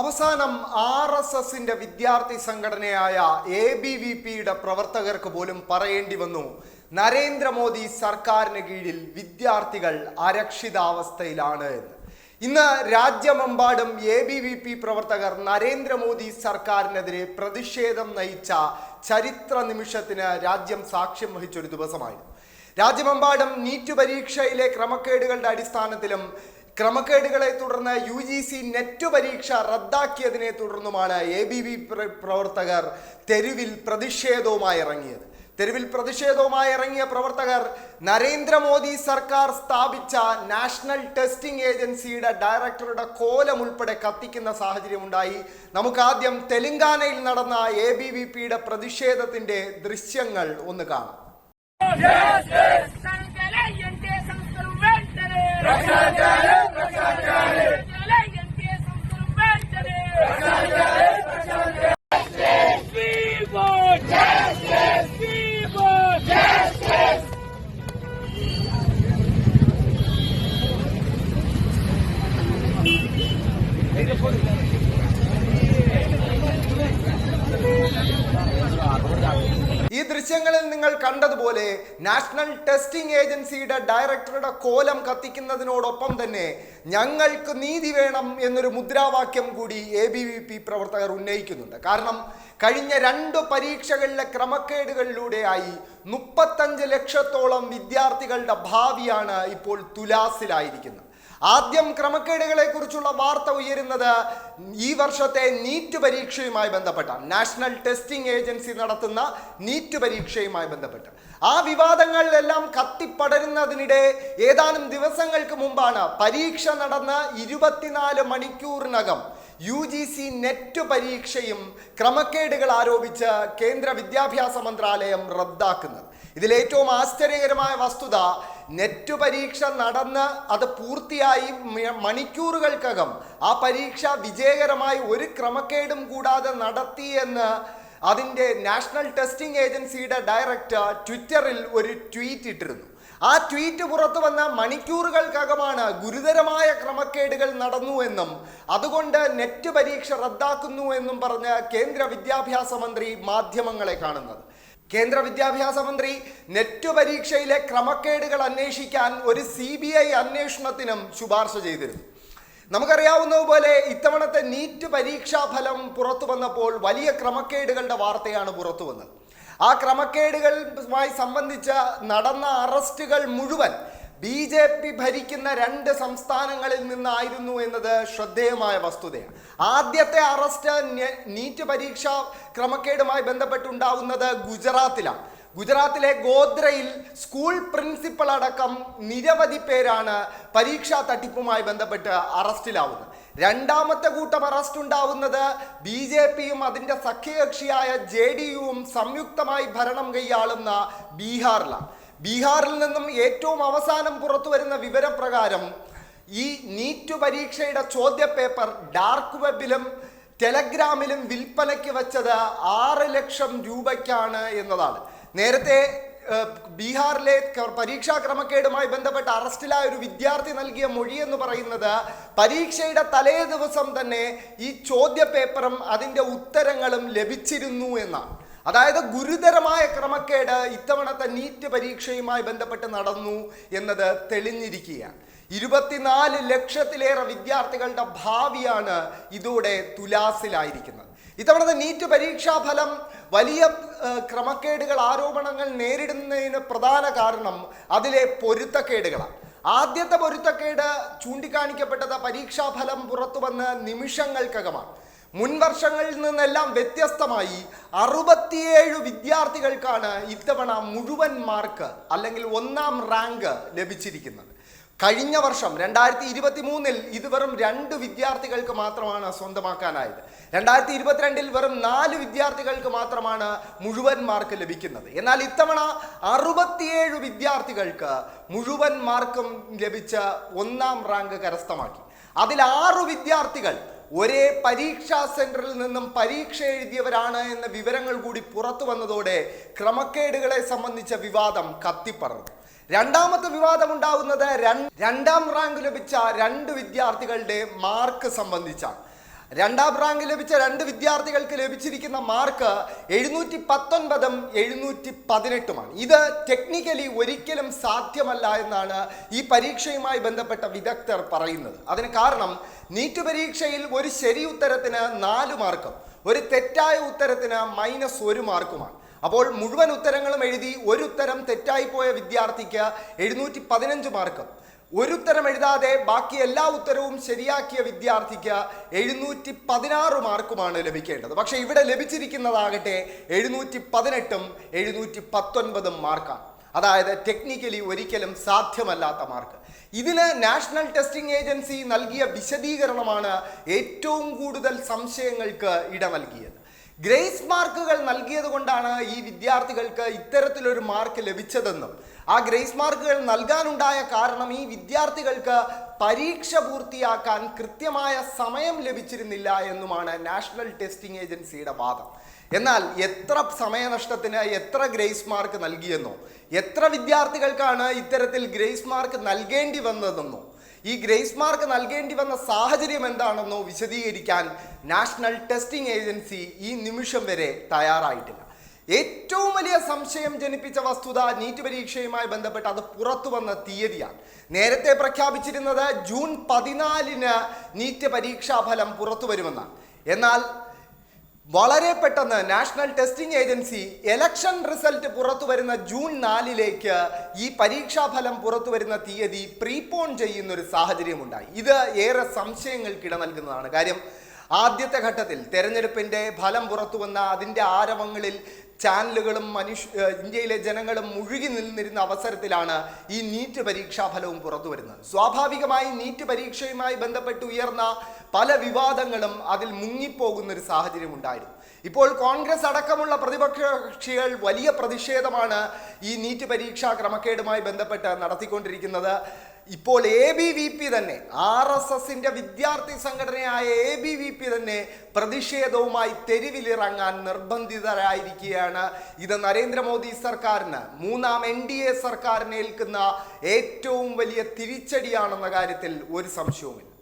അവസാനം R S എസിന്റെ വിദ്യാർത്ഥി സംഘടനയായ എ ബി വി പിയുടെ പ്രവർത്തകർക്ക് പോലും പറയേണ്ടി വന്നു. നരേന്ദ്രമോദി സർക്കാരിന് കീഴിൽ വിദ്യാർത്ഥികൾ അരക്ഷിതാവസ്ഥയിലാണ്. എന്ന് ഇന്ന് രാജ്യമെമ്പാടും എ ബി വി പി പ്രവർത്തകർ നരേന്ദ്രമോദി സർക്കാരിനെതിരെ പ്രതിഷേധം നയിച്ച ചരിത്ര നിമിഷത്തിന് രാജ്യം സാക്ഷ്യം വഹിച്ചൊരു ദിവസമായിരുന്നു. രാജ്യമെമ്പാടും നീറ്റ് പരീക്ഷയിലെ ക്രമക്കേടുകളുടെ അടിസ്ഥാനത്തിലും ക്രമക്കേടുകളെ തുടർന്ന് യു ജി സി നെറ്റ് പരീക്ഷ റദ്ദാക്കിയതിനെ തുടർന്നുമാണ് എ ബി വി പ്രവർത്തകർ തെരുവിൽ പ്രതിഷേധവുമായി ഇറങ്ങിയത്. തെരുവിൽ പ്രതിഷേധവുമായി ഇറങ്ങിയ പ്രവർത്തകർ നരേന്ദ്രമോദി സർക്കാർ സ്ഥാപിച്ച നാഷണൽ ടെസ്റ്റിംഗ് ഏജൻസിയുടെ ഡയറക്ടറുടെ കോലം ഉൾപ്പെടെ കത്തിക്കുന്ന സാഹചര്യമുണ്ടായി. നമുക്ക് ആദ്യം തെലങ്കാനയിൽ നടന്ന എ ബി വി പിയുടെ പ്രതിഷേധത്തിന്റെ ദൃശ്യങ്ങൾ ഒന്ന് കാണാം. ഈ ദൃശ്യങ്ങളിൽ നിങ്ങൾ കണ്ടതുപോലെ നാഷണൽ ടെസ്റ്റിംഗ് ഏജൻസിയുടെ ഡയറക്ടറുടെ കോലം കത്തിക്കുന്നതിനോടൊപ്പം തന്നെ ഞങ്ങൾക്ക് നീതി വേണം എന്നൊരു മുദ്രാവാക്യം കൂടി എ ബി വി പി പ്രവർത്തകർ ഉന്നയിക്കുന്നുണ്ട്. കാരണം കഴിഞ്ഞ രണ്ട് പരീക്ഷകളിലെ ക്രമക്കേടുകളിലൂടെയായി മുപ്പത്തഞ്ച് ലക്ഷത്തോളം വിദ്യാർത്ഥികളുടെ ഭാവിയാണ് ഇപ്പോൾ തുലാസിലായിരിക്കുന്നത്. ആദ്യം ക്രമക്കേടുകളെ കുറിച്ചുള്ള വാർത്ത ഉയരുന്നത് ഈ വർഷത്തെ നീറ്റ് പരീക്ഷയുമായി ബന്ധപ്പെട്ട നാഷണൽ ടെസ്റ്റിംഗ് ഏജൻസി നടത്തുന്ന നീറ്റ് പരീക്ഷയുമായി ബന്ധപ്പെട്ട്. ആ വിവാദങ്ങളിലെല്ലാം കത്തിപ്പടരുന്നതിനിടെ ഏതാനും ദിവസങ്ങൾക്ക് മുമ്പാണ് പരീക്ഷ നടന്ന ഇരുപത്തിനാല് മണിക്കൂറിനകം യു ജി സി നെറ്റ് പരീക്ഷയും ക്രമക്കേടുകൾ ആരോപിച്ച് കേന്ദ്ര വിദ്യാഭ്യാസ മന്ത്രാലയം റദ്ദാക്കുന്നത്. ഇതിലേറ്റവും ആശ്ചര്യകരമായ വസ്തുത നെറ്റ് പരീക്ഷ നടന്ന് അത് പൂർത്തിയായി മണിക്കൂറുകൾക്കകം ആ പരീക്ഷ വിജയകരമായി ഒരു ക്രമക്കേടും കൂടാതെ നടത്തിയെന്ന് അതിന്റെ നാഷണൽ ടെസ്റ്റിംഗ് ഏജൻസിയുടെ ഡയറക്ടർ ട്വിറ്ററിൽ ഒരു ട്വീറ്റ് ഇട്ടിരുന്നു. ആ ട്വീറ്റ് പുറത്തു വന്ന മണിക്കൂറുകൾക്കകമാണ് ഗുരുതരമായ ക്രമക്കേടുകൾ നടന്നു എന്നും അതുകൊണ്ട് നെറ്റ് പരീക്ഷ റദ്ദാക്കുന്നു എന്നും പറഞ്ഞ് കേന്ദ്ര വിദ്യാഭ്യാസ മന്ത്രി മാധ്യമങ്ങളെ കാണുന്നത്. കേന്ദ്ര വിദ്യാഭ്യാസ മന്ത്രി നെറ്റ് പരീക്ഷയിലെ ക്രമക്കേടുകൾ അന്വേഷിക്കാൻ ഒരു സി ബി ഐ അന്വേഷണത്തിനും ശുപാർശ ചെയ്തിരുന്നു. നമുക്കറിയാവുന്നതുപോലെ ഇത്തവണത്തെ നീറ്റ് പരീക്ഷാ ഫലം പുറത്തു വന്നപ്പോൾ വലിയ ക്രമക്കേടുകളുടെ വാർത്തയാണ് പുറത്തു വന്നത്. ആ ക്രമക്കേടുകളുമായി സംബന്ധിച്ച നടന്ന അറസ്റ്റുകൾ മുഴുവൻ ബി ജെ പി ഭരിക്കുന്ന രണ്ട് സംസ്ഥാനങ്ങളിൽ നിന്നായിരുന്നു എന്നത് ശ്രദ്ധേയമായ വസ്തുതയാണ്. ആദ്യത്തെ അറസ്റ്റ് നീറ്റ് പരീക്ഷ ക്രമക്കേടുമായി ബന്ധപ്പെട്ടുണ്ടാവുന്നത് ഗുജറാത്തിലാണ്. ഗുജറാത്തിലെ ഗോദ്രയിൽ സ്കൂൾ പ്രിൻസിപ്പൽ അടക്കം നിരവധി പേരാണ് പരീക്ഷാ തട്ടിപ്പുമായി ബന്ധപ്പെട്ട് അറസ്റ്റിലാവുന്നത്. രണ്ടാമത്തെ കൂട്ടം അറസ്റ്റ് ഉണ്ടാവുന്നത് ബി ജെ പിയും അതിന്റെ സഖ്യകക്ഷിയായ ജെ ഡി യുവും സംയുക്തമായി ഭരണം കൈയാളുന്ന ബീഹാറിലാണ്. ബീഹാറിൽ നിന്നും ഏറ്റവും അവസാനം പുറത്തു വരുന്ന വിവരപ്രകാരം ഈ നീറ്റ് പരീക്ഷയുടെ ചോദ്യപേപ്പർ ഡാർക്ക് വെബിലും ടെലഗ്രാമിലും വിൽപ്പനയ്ക്ക് വെച്ചത് ആറ് ലക്ഷം രൂപയ്ക്കാണ് എന്നതാണ്. നേരത്തെ ബീഹാറിലെ പരീക്ഷാ ക്രമക്കേടുമായി ബന്ധപ്പെട്ട് അറസ്റ്റിലായ ഒരു വിദ്യാർത്ഥി നൽകിയ മൊഴി എന്ന് പറയുന്നത് പരീക്ഷയുടെ തലേ ദിവസം തന്നെ ഈ ചോദ്യപേപ്പറും അതിന്റെ ഉത്തരങ്ങളും ലഭിച്ചിരുന്നു എന്നാണ്. അതായത് ഗുരുതരമായ ക്രമക്കേട് ഇത്തവണത്തെ നീറ്റ് പരീക്ഷയുമായി ബന്ധപ്പെട്ട് നടന്നു എന്നത് തെളിഞ്ഞിരിക്കുകയാണ്. ഇരുപത്തിനാല് ലക്ഷത്തിലേറെ വിദ്യാർത്ഥികളുടെ ഭാവിയാണ് ഇതോടെ തുലാസിലായിരിക്കുന്നത്. ഇത്തവണത്തെ നീറ്റ് പരീക്ഷാ ഫലം വലിയ ക്രമക്കേടുകൾ ആരോപണങ്ങൾ നേരിടുന്നതിന് പ്രധാന കാരണം അതിലെ പൊരുത്തക്കേടുകളാണ്. ആദ്യത്തെ പൊരുത്തക്കേട് ചൂണ്ടിക്കാണിക്കപ്പെട്ടത് പരീക്ഷാഫലം പുറത്തു വന്ന് നിമിഷങ്ങൾക്കകമാണ്. മുൻ വർഷങ്ങളിൽ നിന്നെല്ലാം വ്യത്യസ്തമായി അറുപത്തിയേഴ് വിദ്യാർത്ഥികൾക്കാണ് ഇത്തവണ മുഴുവൻ മാർക്ക് അല്ലെങ്കിൽ ഒന്നാം റാങ്ക് ലഭിച്ചിരിക്കുന്നത്. കഴിഞ്ഞ വർഷം രണ്ടായിരത്തി ഇരുപത്തി മൂന്നിൽ ഇത് വെറും രണ്ട് വിദ്യാർത്ഥികൾക്ക് മാത്രമാണ് സ്വന്തമാക്കാനായത്. രണ്ടായിരത്തി ഇരുപത്തിരണ്ടിൽ വെറും നാല് വിദ്യാർത്ഥികൾക്ക് മാത്രമാണ് മുഴുവൻ മാർക്ക് ലഭിക്കുന്നത്. എന്നാൽ ഇത്തവണ അറുപത്തിയേഴ് വിദ്യാർത്ഥികൾക്ക് മുഴുവൻ മാർക്കും ലഭിച്ച ഒന്നാം റാങ്ക് കരസ്ഥമാക്കി. അതിൽ ആറു വിദ്യാർത്ഥികൾ ഒരേ പരീക്ഷാ സെന്ററിൽ നിന്നും പരീക്ഷ എഴുതിയവരാണ് എന്ന വിവരങ്ങൾ കൂടി പുറത്തു വന്നതോടെ ക്രമക്കേടുകളെ സംബന്ധിച്ച വിവാദം കത്തിപ്പറന്നു. രണ്ടാമത്തെ വിവാദം ഉണ്ടാവുന്നത് രണ്ടാം റാങ്ക് ലഭിച്ച രണ്ട് വിദ്യാർത്ഥികളുടെ മാർക്ക് സംബന്ധിച്ചാണ്. രണ്ടാം റാങ്ക് ലഭിച്ച രണ്ട് വിദ്യാർത്ഥികൾക്ക് ലഭിച്ചിരിക്കുന്ന മാർക്ക് എഴുന്നൂറ്റി പത്തൊൻപതും എഴുന്നൂറ്റി പതിനെട്ടുമാണ് ഇത് ടെക്നിക്കലി ഒരിക്കലും സാധ്യമല്ല എന്നാണ് ഈ പരീക്ഷയുമായി ബന്ധപ്പെട്ട വിദഗ്ധർ പറയുന്നത്. അതിന് കാരണം നീറ്റ് പരീക്ഷയിൽ ഒരു ശരി ഉത്തരത്തിന് നാല് മാർക്കും ഒരു തെറ്റായ ഉത്തരത്തിന് മൈനസ് ഒരു മാർക്കുമാണ്. അപ്പോൾ മുഴുവൻ ഉത്തരങ്ങളും എഴുതി ഒരു ഉത്തരം തെറ്റായിപ്പോയ വിദ്യാർത്ഥിക്ക് എഴുന്നൂറ്റി പതിനഞ്ച് മാർക്കും ഒരു ഉത്തരം എഴുതാതെ ബാക്കി എല്ലാ ഉത്തരവും ശരിയാക്കിയ വിദ്യാർത്ഥിക്ക് എഴുന്നൂറ്റി പതിനാറ് മാർക്കുമാണ് ലഭിക്കേണ്ടത്. പക്ഷേ ഇവിടെ ലഭിച്ചിരിക്കുന്നതാകട്ടെ എഴുന്നൂറ്റി പതിനെട്ടും എഴുന്നൂറ്റി പത്തൊൻപതും മാർക്കാണ്. അതായത് ടെക്നിക്കലി ഒരിക്കലും സാധ്യമല്ലാത്ത മാർക്ക്. ഇതിന് നാഷണൽ ടെസ്റ്റിംഗ് ഏജൻസി നൽകിയ വിശദീകരണമാണ് ഏറ്റവും കൂടുതൽ സംശയങ്ങൾക്ക് ഇട നൽകിയത്. ഗ്രേസ് മാർക്കുകൾ നൽകിയത് കൊണ്ടാണ് ഈ വിദ്യാർത്ഥികൾക്ക് ഇത്തരത്തിലൊരു മാർക്ക് ലഭിച്ചതെന്നും ആ ഗ്രേസ് മാർക്കുകൾ നൽകാനുണ്ടായ കാരണം ഈ വിദ്യാർത്ഥികൾക്ക് പരീക്ഷ പൂർത്തിയാക്കാൻ കൃത്യമായ സമയം ലഭിച്ചിരുന്നില്ല എന്നുമാണ് നാഷണൽ ടെസ്റ്റിംഗ് ഏജൻസിയുടെ വാദം. എന്നാൽ എത്ര സമയനഷ്ടത്തിന് എത്ര ഗ്രേസ് മാർക്ക് നൽകിയെന്നോ എത്ര വിദ്യാർത്ഥികൾക്കാണ് ഇത്തരത്തിൽ ഗ്രേസ് മാർക്ക് നൽകേണ്ടി വന്നതെന്നോ ഈ ഗ്രേസ് മാർക്ക് നൽകേണ്ടി വന്ന സാഹചര്യം എന്താണെന്നോ വിശദീകരിക്കാൻ നാഷണൽ ടെസ്റ്റിംഗ് ഏജൻസി ഈ നിമിഷം വരെ തയ്യാറായിട്ടില്ല. ഏറ്റവും വലിയ സംശയം ജനിപ്പിച്ച വസ്തുത നീറ്റ് പരീക്ഷയുമായി ബന്ധപ്പെട്ട് അത് പുറത്തു വന്ന തീയതിയാണ്. നേരത്തെ പ്രഖ്യാപിച്ചിരുന്നത് ജൂൺ പതിനാലിന് നീറ്റ് പരീക്ഷാ ഫലം പുറത്തു വരുമെന്നാണ്. എന്നാൽ വളരെ പെട്ടെന്ന് National Testing Agency election result പുറത്തു വരുന്ന ജൂൺ നാലിലേക്ക് ഈ പരീക്ഷാഫലം പുറത്തു വരുന്ന തീയതി പ്രീപോൺ ചെയ്യുന്ന ഒരു സാഹചര്യമുണ്ടായി. ഇത് ഏറെ സംശയങ്ങൾക്ക് ഇട നൽകുന്നതാണ്. കാര്യം ആദ്യത്തെ ഘട്ടത്തിൽ തെരഞ്ഞെടുപ്പിന്റെ ഫലം പുറത്തു വന്ന അതിന്റെ ആരവങ്ങളിൽ ചാനലുകളും മനുഷ്യ ഇന്ത്യയിലെ ജനങ്ങളും മുഴുകി നിന്നിരുന്ന അവസരത്തിലാണ് ഈ നീറ്റ് പരീക്ഷാ ഫലവും പുറത്തു വരുന്നത്. സ്വാഭാവികമായി നീറ്റ് പരീക്ഷയുമായി ബന്ധപ്പെട്ട് ഉയർന്ന പല വിവാദങ്ങളും അതിൽ മുങ്ങിപ്പോകുന്ന ഒരു സാഹചര്യം ഉണ്ടായിരുന്നു. ഇപ്പോൾ കോൺഗ്രസ് അടക്കമുള്ള പ്രതിപക്ഷ കക്ഷികൾ വലിയ പ്രതിഷേധമാണ് ഈ നീറ്റ് പരീക്ഷാ ക്രമക്കേടുമായി ബന്ധപ്പെട്ട് നടത്തിക്കൊണ്ടിരിക്കുന്നത്. ഇപ്പോൾ എ ബി വി പി തന്നെ ആർ എസ് എസിന്റെ വിദ്യാർത്ഥി സംഘടനയായ എ ബി വി പി തന്നെ പ്രതിഷേധവുമായി തെരുവിലിറങ്ങാൻ നിർബന്ധിതരായിരിക്കുകയാണ്. ഇത് നരേന്ദ്രമോദി സർക്കാരിന് മൂന്നാം എൻ ഡി എ സർക്കാരിന് ഏൽക്കുന്ന ഏറ്റവും വലിയ തിരിച്ചടിയാണെന്ന കാര്യത്തിൽ ഒരു സംശയവുമില്ല.